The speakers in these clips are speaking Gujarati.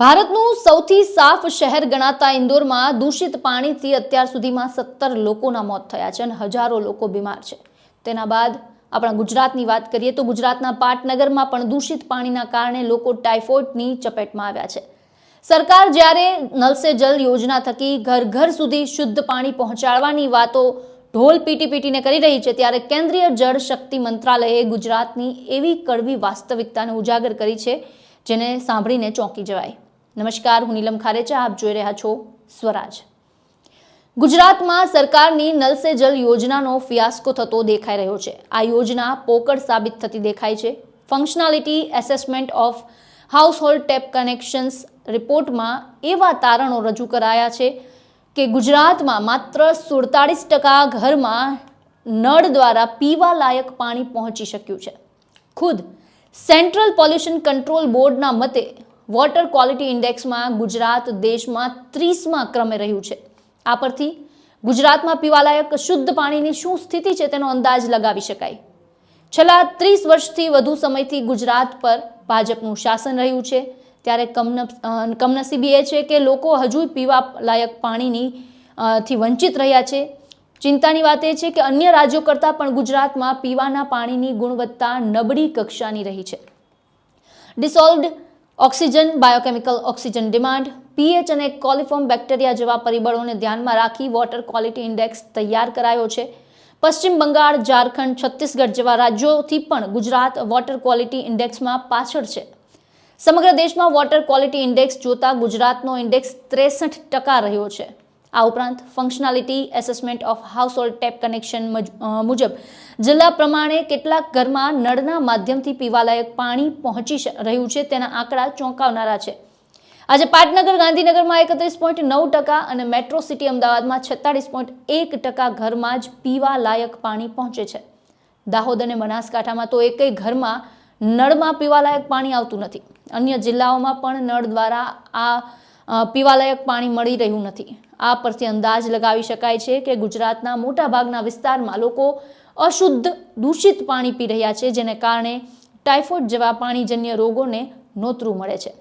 ભારતનું સૌથી સાફ શહેર ગણાતા ઇન્દોરમાં દૂષિત પાણીથી અત્યાર સુધીમાં સત્તર લોકોના મોત થયા છે અને હજારો લોકો બીમાર છે. તેના બાદ આપણા ગુજરાતની વાત કરીએ તો ગુજરાતના પાટનગરમાં પણ દૂષિત પાણીના કારણે લોકો ટાઇફોઇડની ચપેટમાં આવ્યા છે. સરકાર જ્યારે નલ જલ યોજના થકી ઘર ઘર સુધી શુદ્ધ પાણી પહોંચાડવાની વાતો ઢોલ પીટી પીટીને કરી રહી છે, ત્યારે કેન્દ્રીય જળ શક્તિ મંત્રાલયે ગુજરાતની એવી કડવી વાસ્તવિકતાને ઉજાગર કરી છે, જેને સાંભળીને ચોંકી જવાય. નમસ્કાર, હું નીલમ ખારેચા, આપ જોઈ રહ્યા છો સ્વરાજ. ગુજરાતમાં સરકારની નલ સે જલ યોજનાનો ફિયાસ્કો થતો દેખાઈ રહ્યો છે. આ યોજના પોકળ સાબિત થતી દેખાય છે. Functionality assessment of household tap connections રિપોર્ટમાં એવા તારણો રજૂ કરાયા છે કે ગુજરાતમાં માત્ર સુડતાળીસ ટકા ઘરમાં નળ દ્વારા પીવા લાયક પાણી પહોંચી શક્યું છે. ખુદ સેન્ટ્રલ પોલ્યુશન કંટ્રોલ બોર્ડના મતે વોટર ક્વોલિટી ઇન્ડેક્સમાં ગુજરાત દેશમાં ત્રીસમાં ક્રમે રહ્યું છે. આ પરથી ગુજરાતમાં પીવાલાયક શુદ્ધ પાણીની શું સ્થિતિ છે તેનો અંદાજ લગાવી શકાય. છેલ્લા ત્રીસ વર્ષથી વધુ સમયથી ગુજરાત પર ભાજપનું શાસન રહ્યું છે. ત્યારે કમન કમનસીબી એ છે કે લોકો હજુ પીવા લાયક પાણીની થી વંચિત રહ્યા છે. ચિંતાની વાત એ છે કે અન્ય રાજ્યો કરતાં પણ ગુજરાતમાં પીવાના પાણીની ગુણવત્તા નબળી કક્ષાની રહી છે. Dissolved oxygen, biochemical oxygen demand, pH અને કોલિફોર્મ બેક્ટેરિયા જેવા પરિબળોને ધ્યાનમાં રાખી વોટર ક્વોલિટી ઇન્ડેક્સ તૈયાર કરાયો છે. પશ્ચિમ બંગાળ, ઝારખંડ, છત્તીસગઢ જેવા રાજ્યોથી પણ ગુજરાત વોટર ક્વોલિટી ઇન્ડેક્સમાં પાછળ છે. સમગ્ર દેશમાં વોટર ક્વોલિટી ઇન્ડેક્સ જોતા ગુજરાતનો ઇન્ડેક્સ ત્રેસઠ ટકા રહ્યો છે. આ ઉપરાંત functionality assessment of household tap connection મુજબ જિલ્લા પ્રમાણે કેટલાક ઘરમાં નળના માધ્યમથી પીવાલાયક પાણી પહોંચી રહ્યું છે, તેના આંકડા ચોંકાવનારા છે. આજે પાટનગર ગાંધીનગરમાં એકત્રીસ પોઈન્ટ નવ ટકા અને મેટ્રો સિટી અમદાવાદમાં છેતાળીસ પોઈન્ટ એક ટકા ઘરમાં જ પીવા લાયક પાણી પહોંચે છે. દાહોદ અને બનાસકાંઠામાં તો એકેય ઘરમાં નળમાં પીવાલાયક પાણી આવતું નથી. અન્ય જિલ્લાઓમાં પણ નળ દ્વારા આ પીવાલાયક પાણી મળી રહ્યું નથી. આ પરથી અંદાજ લગાવી શકાય છે કે ગુજરાતના મોટાભાગના વિસ્તારમાં લોકો અશુદ્ધ, દૂષિત પાણી પી રહ્યા છે, જેને કારણે ટાઇફોઇડ જેવા પાણીજન્ય રોગોને નોતરું મળે છે.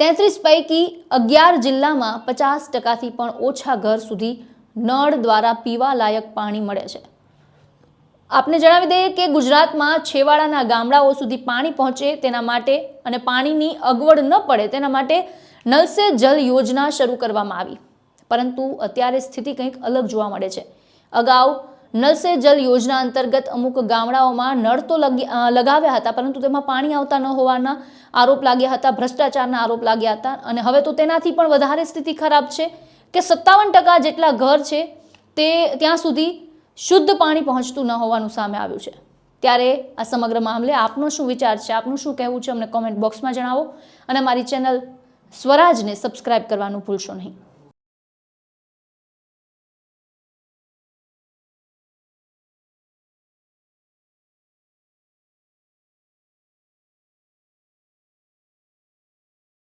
તેત્રીસ પૈકી અગિયાર જિલ્લામાં પચાસ ટકાથી પણ ઓછા ઘર સુધી નળ દ્વારા પીવા લાયક પાણી મળે છે. આપને જણાવી દઈએ કે ગુજરાતમાં છેવાડાના ગામડાઓ સુધી પાણી પહોંચે તેના માટે અને પાણીની અગવડ ન પડે તેના માટે નલ સે જલ યોજના શરૂ કરવામાં આવી. પરંતુ અત્યારે સ્થિતિ કંઈક અલગ જોવા મળે છે. અગાઉ નલ સે જલ યોજના અંતર્ગત અમુક ગામડાઓમાં નળ તો લગી- લગાવ્યા હતા, પરંતુ તેમાં પાણી આવતા ન હોવાના આરોપ લાગ્યા હતા, ભ્રષ્ટાચારના આરોપ લાગ્યા હતા અને હવે તો તેનાથી પણ વધારે સ્થિતિ ખરાબ છે કે સત્તાવન ટકા જેટલા ઘર છે તે ત્યાં સુધી શુદ્ધ પાણી પહોંચતું ન હોવાનું સામે આવ્યું છે. ત્યારે આ સમગ્ર મામલે આપનો શું વિચાર છે? આપનું શું કહેવું છે? અમને કોમેન્ટ બોક્સમાં જણાવો અને મારી ચેનલ સ્વરાજને સબસ્ક્રાઇબ કરવાનું ભૂલશો નહીં.